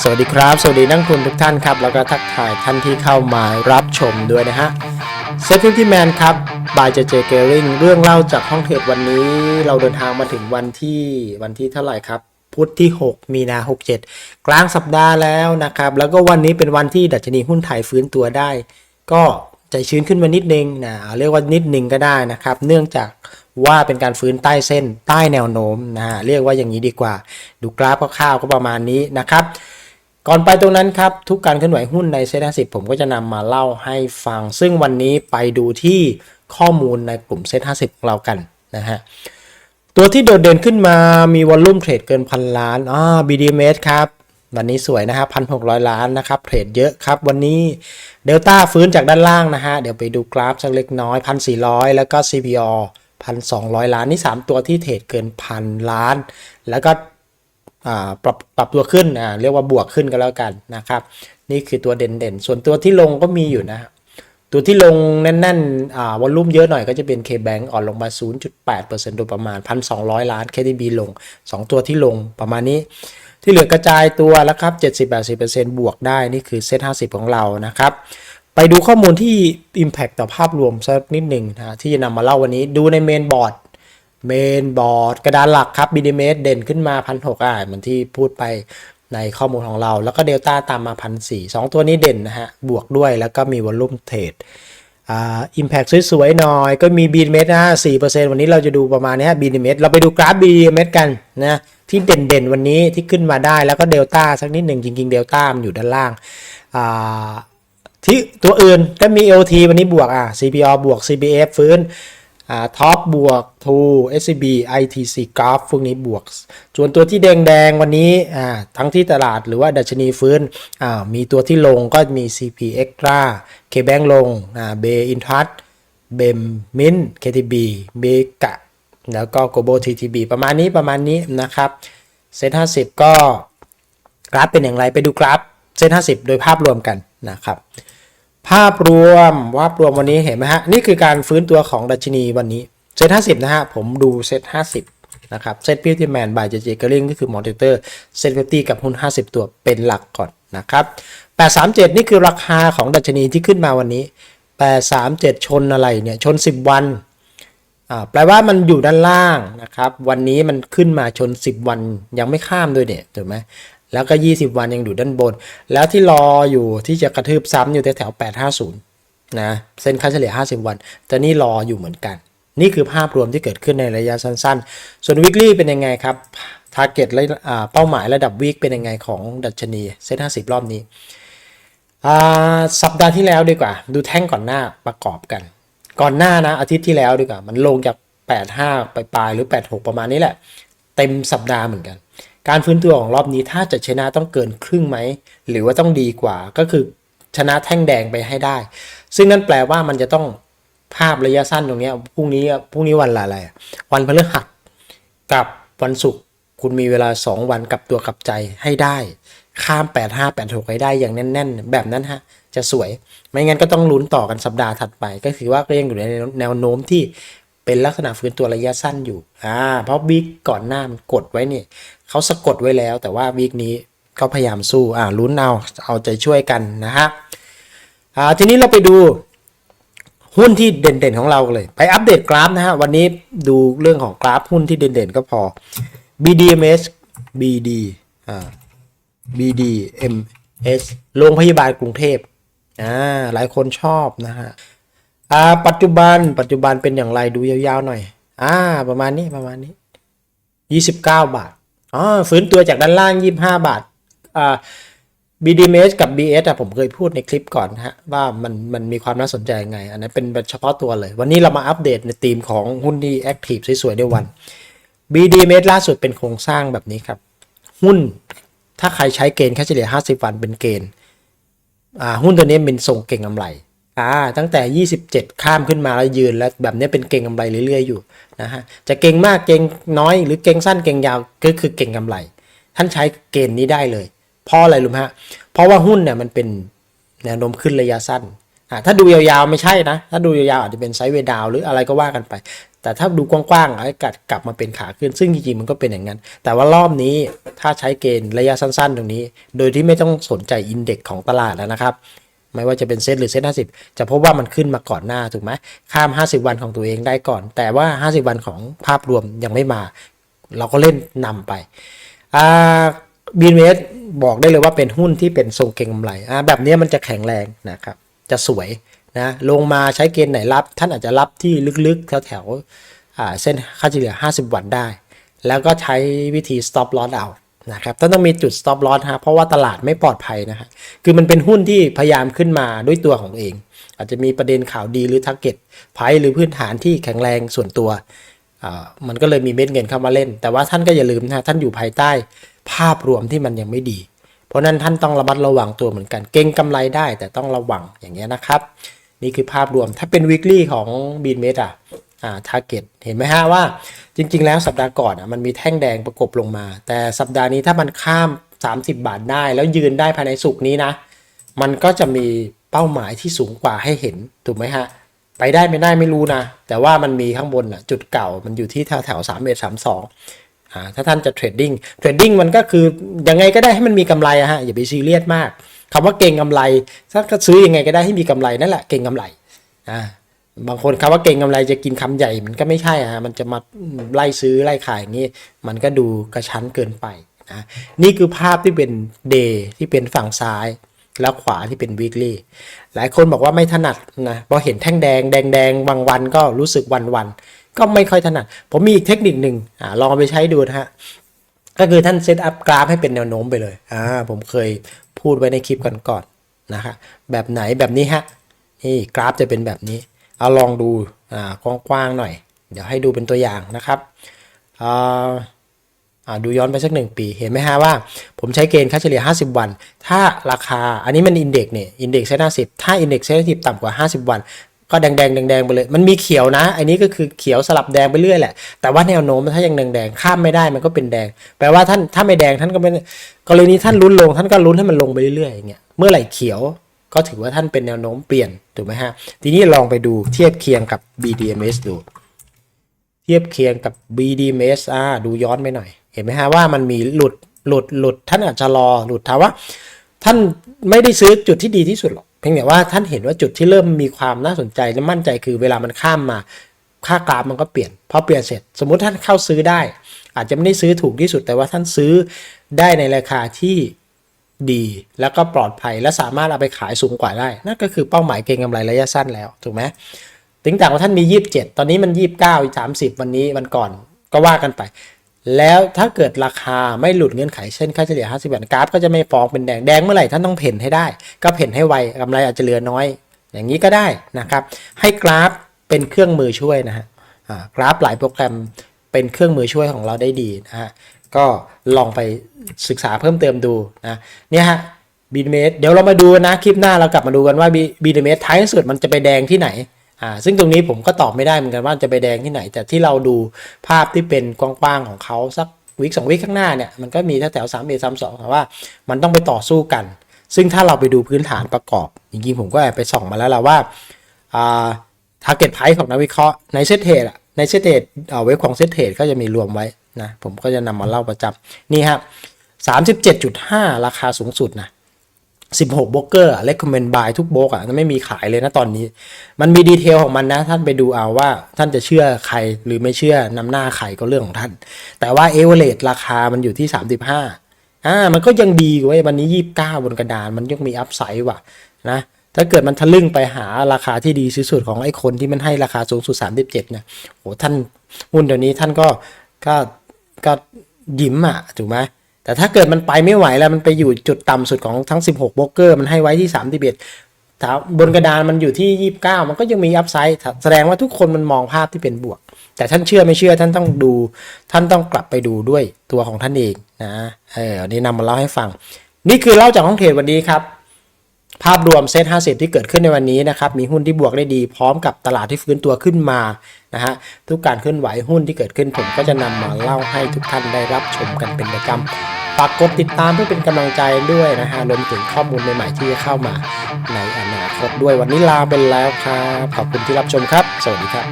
สวัสดีครับ สวัสดีนักลงทุนทุกท่านครับ แล้วก็ทักทายท่านที่เข้ามารับชมด้วยนะฮะเซฟตี้แมนครับบายเจเจเกริงเรื่องเล่าจากห้องเทรดวันนี้ เราเดินทางมาถึงวันที่วันที่เท่าไหร่ครับ พุธที่ 6 มีนา 67 กลางสัปดาห์แล้วนะครับ แล้วก็วันนี้เป็นวันที่ดัชนีหุ้นไทยฟื้นตัวได้ ก็ใจชื้นขึ้นมานิดนึงนะเรียกว่านิดนึงก็ได้นะครับ เนื่องจาก ว่าเป็นการฟื้นใต้เส้นใต้แนวโน้มนะเรียกว่าอย่างนี้ดีกว่า ดูกราฟคร่าวๆก็ประมาณนี้นะครับก่อนไปตรงนั้นครับ ทุกการเคลื่อนไหวหุ้นในเซ็นห้าสิบผมก็จะนำมาเล่าให้ฟัง ซึ่งวันนี้ไปดูที่ข้อมูลในกลุ่มเซ็นห้าสิบของเรากันนะฮะตัวที่โดดเด่นขึ้นมามีวอลลุ่มเทรดเกินพันล้านอ่า BDMs ครับ วันนี้สวยนะฮะพันหกร้อยล้านนะครับ เทรดเยอะครับ วันนี้เดลต้าฟื้นจากด้านล่างนะฮะ เดี๋ยวไปดูกราฟสักเล็กน้อยพันสี่ร้อยแล้วก็ CPO พันสองร้อยล้าน นี่ 3 ตัวที่เทรดเกินพันล้าน แล้วก็ปรับปรับตัวขึ้นอ่าเรียกว่าบวกขึ้นก็แล้วกันนะครับ นี่คือตัวเด่นๆ ส่วนตัวที่ลงก็มีอยู่นะ ตัวที่ลงแน่นๆอ่วอลลุ่มเยอะหน่อยก็จะเป็น KBank อ่อนลงมา 0.8%โดยประมาณ 1,200 ล้าน KTB ลง 2 ตัวที่ลงประมาณนี้ที่เหลือกระจายตัวแล้วครับ 70-80%บวกได้ นี่คือเซ็ต50 ของเรานะครับ ไปดูข้อมูลที่ Impact ต่อภาพรวมสักนิดหนึ่งนะที่จะนำมาเล่าวันนี้ดูในเมนบอร์ดเมนบอร์ดกระดานหลักครับ BDMs เด่นขึ้นมาพันหกอะเหมือนที่พูดไปในข้อมูลของเรา แล้วก็เดลต้าตามมาพันสี่สองตัวนี้เด่นนะฮะ บวกด้วยแล้วก็มีวอลลุ่มเทรดอ่าอิมแพคสวยๆหน่อย ก็มี BDMs นะสี่เปอร์เซ็นต์วันนี้เราจะดูประมาณนี้ฮะ BDMs เราไปดูกราฟ BDMs กันนะที่เด่นๆวันนี้ที่ขึ้นมาได้แล้วก็เดลต้าสักนิดหนึ่งจริงๆเดลต้ามันอยู่ด้านล่างอ่า ที่ตัวอื่นก็มี LT วันนี้บวกอะ CPO บวก CPF ฟื้นอ่าท็อปบวก2 SCB ITC g r a p พวกนี้บวก ส่วนตัวที่แดงๆวันนี้อ่าทั้งที่ตลาดหรือว่าดัชนีฟื้นอ่ามีตัวที่ลงก็มี CP Extra KBank ลงอ่า Bay Intrat BEM Mint KTB b e g a แล้วก็ Global TTB ประมาณนี้ประมาณนี้นะครับเซ็ต50ก็กราฟเป็นอย่างไรไปดูกราฟเซ็ต50โดยภาพรวมกัน นะครับ ภาพรวมภาพรวมวันนี้เห็นไหมฮะ นี่คือการฟื้นตัวของดัชนีวันนี้เซ็ต50นะฮะ ผมดูเซ็ต50นะครับเซ็ตพิวตี้แมนบายเจเจเกอริงก็คือมอนิเตอร์เซ็ตฟิตี้กับหุ้น 50 ตัวเป็นหลักก่อนนะครับ837 นี่คือราคาของดัชนีที่ขึ้นมาวันนี้ 837 ชนอะไรเนี่ย ชน 10 วันอ่าแปลว่ามันอยู่ด้านล่างนะครับ วันนี้มันขึ้นมาชน 10 วันยังไม่ข้ามด้วยเนี่ยถูกไหม แล้วก็ 20 วันยังอยู่ด้านบน แล้วที่รออยู่ที่จะกระทืบซ้ำอยู่แถวๆ850นะเส้นค่าเฉลี่ย 50 วันแต่นี่รออยู่เหมือนกัน นี่คือภาพรวมที่เกิดขึ้นในระยะสั้นๆ ส่วน weekly เป็นยังไงครับ target และเป้าหมายระดับ week เป็นยังไงของดัชนีเซ็น50 รอบนี้สัปดาห์ที่แล้วดีกว่า ดูแท่งก่อนหน้าประกอบกัน ก่อนหน้านะอาทิตย์ที่แล้วดีกว่า มันลงจาก 85ปปลายๆหรือ 86 ประมาณนี้แหละ เต็มสัปดาห์เหมือนกัน การฟื้นตัวของรอบนี้ถ้าจะชนะต้องเกินครึ่งไหม หรือว่าต้องดีกว่าก็คือชนะแท่งแดงไปให้ได้ ซึ่งนั่นแปลว่ามันจะต้องภาพระยะสั้นตรงนี้พรุ่งนี้พรุ่งนี้วันละอะไร วันพฤหัสกับวันศุกร์คุณมีเวลา 2 วันกลับตัวกลับใจให้ได้ ข้าม 8 5 8 6ให้ได้อย่างแน่น ๆ แบบนั้นฮะ จะสวย ไม่งั้นก็ต้องลุ้นต่อกันสัปดาห์ถัดไป ก็คือว่าก็ยังอยู่ในแนวโน้มที่ เป็นลักษณะฟื้นตัวระยะสั้นอยู่อ่าเพราะวีคก่อนหน้ามันกดไว้นี่เขาสะกดไว้แล้ว แต่ว่าวีคนี้เขาพยายามสู้อ่าลุ้นเอาเอาใจช่วยกันนะฮะอ่าทีนี้เราไปดูหุ้นที่เด่นๆของเราเลย ไปอัปเดตกราฟนะฮะวันนี้ดูเรื่องของกราฟหุ้นที่เด่นๆก็พอ BDMs BD อ่า BDMs โรงพยาบาลกรุงเทพอ่าหลายคนชอบนะฮะ อ่า ปัจจุบัน ปัจจุบันเป็นอย่างไรดูยาวๆหน่อย อ่า ประมาณนี้ประมาณนี้ 29 บาท อ๋อฟื้นตัวจากด้านล่าง 25 บาท อ่า BDMs กับ BS อะผมเคยพูดในคลิปก่อนฮะว่ามันมันมีความน่าสนใจยังไง อันนั้นเป็นเฉพาะตัวเลย วันนี้เรามาอัปเดตในธีมของหุ้นที่แอคทีฟสวยๆในวัน BDMs ล่าสุดเป็นโครงสร้างแบบนี้ครับ หุ้นถ้าใครใช้เกณฑ์ค่าเฉลี่ย 50 วันเป็นเกณฑ์อ่าหุ้นตัวนี้เป็นทรงเก่งกำไร อ่าตั้งแต่ 27 ข้ามขึ้นมาแล้วยืนแล้วแบบนี้เป็นเก่งกำไรเรื่อยๆอยู่นะฮะจะเก่งมากเก่งน้อยหรือเก่งสั้นเก่งยาวก็คือเก่งกำไร ท่านใช้เกณฑ์นี้ได้เลยเพราะอะไรรู้ไหมฮะเพราะว่าหุ้นเนี่ยมันเป็นแนวโน้มขึ้นระยะสั้นอ่าถ้าดูยาวๆไม่ใช่นะ ถ้าดูยาวๆอาจจะเป็นไซด์เวดาวหรืออะไรก็ว่ากันไป แต่ถ้าดูกว้างๆให้กัดกลับมาเป็นขาขึ้น ซึ่งจริงๆมันก็เป็นอย่างนั้น แต่ว่ารอบนี้ถ้าใช้เกณฑ์ระยะสั้น ๆ ตรงนี้ โดยที่ไม่ต้องสนใจอินเด็กซ์ของตลาดแล้วนะครับ ไม่ว่าจะเป็นเซตหรือเซต50จะพบว่ามันขึ้นมาก่อนหน้าถูกไหมข้าม 50 วันของตัวเองได้ก่อน แต่ว่า 50 วันของภาพรวมยังไม่มา เราก็เล่นนำไปอ่าบีนเวสบอกได้เลยว่าเป็นหุ้นที่เป็นทรงเก่งกำไรอ่าแบบนี้มันจะแข็งแรงนะครับ จะสวยนะลงมาใช้เกณฑ์ไหนรับ ท่านอาจจะรับที่ลึกๆ แถวๆอ่าเส้นค่าเฉลี่ย 50 วันได้ แล้วก็ใช้วิธี stop loss เอา นะครับต้องต้องมีจุด stop loss ฮะเพราะว่าตลาดไม่ปลอดภัยนะฮะคือมันเป็นหุ้นที่พยายามขึ้นมาด้วยตัวของเอง อาจจะมีประเด็นข่าวดีหรือ target ไพหรือพื้นฐานที่แข็งแรงส่วนตัว มันก็เลยมีเม็ดเงินเข้ามาเล่น แต่ว่าท่านก็อย่าลืมนะท่านอยู่ภายใต้ภาพรวมที่มันยังไม่ดี เพราะนั้นท่านต้องระมัดระวังตัวเหมือนกันเก่งกำไรได้แต่ต้องระวังอย่างเงี้ยนะครับ นี่คือภาพรวมถ้าเป็น weekly ของ b e a n m e t อะ อ่า target เห็นไหมฮะว่าจริง ๆ แล้วสัปดาห์ก่อนอะมันมีแท่งแดงประกบลงมา แต่สัปดาห์นี้ถ้ามันข้าม 30 บาทได้ แล้วยืนได้ภายในสุกนี้นะ มันก็จะมีเป้าหมายที่สูงกว่าให้เห็นถูกไหมฮะไปได้ไม่ได้ไม่รู้นะ แต่ว่ามันมีข้างบนอะจุดเก่ามันอยู่ที่แถวแถวสามเอ็ดสามสองอ่าถ้าท่านจะเทรดดิ้งเทรดดิ้งมันก็คือยังไงก็ได้ให้มันมีกำไรอะฮะอย่าไปซีเรียสมากคำว่าเก่งกำไรถ้าก็ซื้อยังไงก็ได้ให้มีกำไรนั่นแหละเก่งกำไรอ่า บางคนคำว่าเก่งกำไรจะกินคำใหญ่มันก็ไม่ใช่อะฮะมันจะมาไล่ซื้อไล่ขายอย่างนี้ มันก็ดูกระชั้นเกินไปนะนี่คือภาพที่เป็นเดย์ที่เป็นฝั่งซ้าย แล้วขวาที่เป็น weekly หลายคนบอกว่าไม่ถนัดนะพอเห็นแท่งแดงแดงแดงบางวันก็รู้สึกวันวันๆก็ไม่ค่อยถนัด ผมมีอีกเทคนิคหนึ่งอลองไปใช้ดูนะฮะก็คือท่านเซตอัพกราฟให้เป็นแนวโน้มไปเลยอ่าผมเคยพูดไว้ในคลิปก่อนๆนะฮะแบบไหนแบบนี้ฮะนี่กราฟจะเป็นแบบนี้ เอาลองดูอ่ากว้างๆหน่อย เดี๋ยวให้ดูเป็นตัวอย่างนะครับอ่าดูย้อนไปสักหนึ่งปี เห็นไหมฮะว่า ผมใช้เกณฑ์ค่าเฉลี่ย 50 วัน ถ้าราคาอันนี้มันอินเด็กซ์เนี่ยอินเด็กซ์เซ็ตห้าสิบถ้าอินเด็กซ์เซ็ตสิบต่ำกว่า 50 วัน ก็แดงแดงแดงแดงๆไปเลย มันมีเขียวนะ อันนี้ก็คือเขียวสลับแดงไปเรื่อยแหละ แต่ว่าแนวโน้มถ้ายังแดงแดงๆข้ามไม่ได้มันก็เป็นแดง แปลว่าท่านถ้าไม่แดงท่านก็ไม่กรณีท่านลุ้นลงท่านก็ลุ้นให้มันลงไปเรื่อยๆอย่างเงี้ยเมื่อไหร่เขียว ก็ถือว่าท่านเป็นแนวโน้มเปลี่ยนถูกไหมฮะ ทีนี้ลองไปดูเทียบเคียงกับ BDMs ดู เทียบเคียงกับ BDMs อ่าดูย้อนไปหน่อย เห็นไหมฮะว่ามันมีหลุดหลุดหลุดท่านอาจจะรอหลุดถามว่า ท่านไม่ได้ซื้อจุดที่ดีที่สุดหรอกเพียงแต่ว่าท่านเห็นว่าจุดที่เริ่มมีความน่าสนใจและมั่นใจคือเวลามันข้ามมา ค่ากราฟมันก็เปลี่ยนพอเปลี่ยนเสร็จ สมมุติท่านเข้าซื้อได้ อาจจะไม่ได้ซื้อถูกที่สุดแต่ว่าท่านซื้อได้ในราคาที่ ดี แล้วก็ปลอดภัยและสามารถเอาไปขายสูงกว่าได้ นั่นก็คือเป้าหมายเก็งกำไรระยะสั้นแล้วถูกไหมถึงแต่ว่าท่านมี 27 ตอนนี้มัน 29 30 วันนี้วันก่อนก็ว่ากันไป แล้วถ้าเกิดราคาไม่หลุดเงื่อนไขเช่นค่าเฉลี่ย 50วันกราฟก็จะไม่ฟองเป็นแดงแดงเมื่อไหร่ท่านต้องเพ่นให้ได้ ก็เพ่นให้ไวกำไรอาจจะเหลือน้อย อย่างนี้ก็ได้นะครับ ให้กราฟเป็นเครื่องมือช่วยนะฮะกราฟหลายโปรแกรมเป็นเครื่องมือช่วยของเราได้ดีนะฮะ ก็ลองไปศึกษาเพิ่มเติมดูนะเนี่ยฮะบีดเมสเดี๋ยวเรามาดูนะคลิปหน้าเรากลับมาดูกันว่าบีดเมสท้ายสุดมันจะไปแดงที่ไหนอ่าซึ่งตรงนี้ผมก็ตอบไม่ได้เหมือนกันว่าจะไปแดงที่ไหน แต่ที่เราดูภาพที่เป็นกว้างๆของเขาสักวิกสองวิกข้างหน้าเนี่ยมันก็มีแถวสามเอสามสองแต่ว่ามันต้องไปต่อสู้กัน ซึ่งถ้าเราไปดูพื้นฐานประกอบ จริงๆผมก็แอบไปส่องมาแล้วแหละว่าอ่าทาร์เก็ตไพรของนักวิเคราะห์ในเซตเทรดอะในเซตเทรดเว็บของเซตเทรดก็จะมีรวมไว้ นะผมก็จะนำมาเล่าประจำนี่ครับสามสิบเจ็ดจุดห้าราคาสูงสุดนะสิบหกโบรกเกอร์เลคคอมเมนต์บายทุกโบรกอะไม่มีขายเลยนะตอนนี้ มันมีดีเทลของมันนะ ท่านไปดูเอาว่าท่านจะเชื่อใครหรือไม่เชื่อนำหน้าใครก็เรื่องของท่าน แต่ว่าเอเวอเรสราคามันอยู่ที่สามสิบห้าอ่ามันก็ยังดีกว่าวันนี้ยี่สิบเก้าบนกระดาน มันยังมีอัพไซด์ว่ะนะถ้าเกิดมันทะลึ่งไปหาราคาที่ดีที่สุดของไอ้คนที่มันให้ราคาสูงสุด 37เนี่ยโหท่านหุ้นเดี๋ยวนี้ท่านก็ก็ ก็ยิ้มอะถูกไหมแต่ถ้าเกิดมันไปไม่ไหวแล้วมันไปอยู่จุดต่ำสุดของทั้ง 16บโบรกเกอร์มันให้ไว้ที่ 31ถ้าบนกระดานมันอยู่ที่ 29 มันก็ยังมีอัพไซด์แสดงว่าทุกคนมันมองภาพที่เป็นบวก แต่ท่านเชื่อไม่เชื่อท่านต้องดู ท่านต้องกลับไปดูด้วยตัวของท่านเองนะเอออันนี้นำมาเล่าให้ฟัง นี่คือเล่าจากห้องเทรดวันนี้ครับ ภาพรวมเซ็ต50 ที่เกิดขึ้นในวันนี้นะครับ มีหุ้นที่บวกได้ดี พร้อมกับตลาดที่ฟื้นตัวขึ้นมานะฮะ ทุกการเคลื่อนไหวหุ้นที่เกิดขึ้นผมก็จะนำมาเล่าให้ทุกท่านได้รับชมกันเป็นประจำฝากกดติดตามเพื่อเป็นกำลังใจด้วยนะฮะ รวมถึงข้อมูลใหม่ๆที่จะเข้ามาในอนาคตด้วย วันนี้ลาไปแล้วครับ ขอบคุณที่รับชมครับ สวัสดีครับ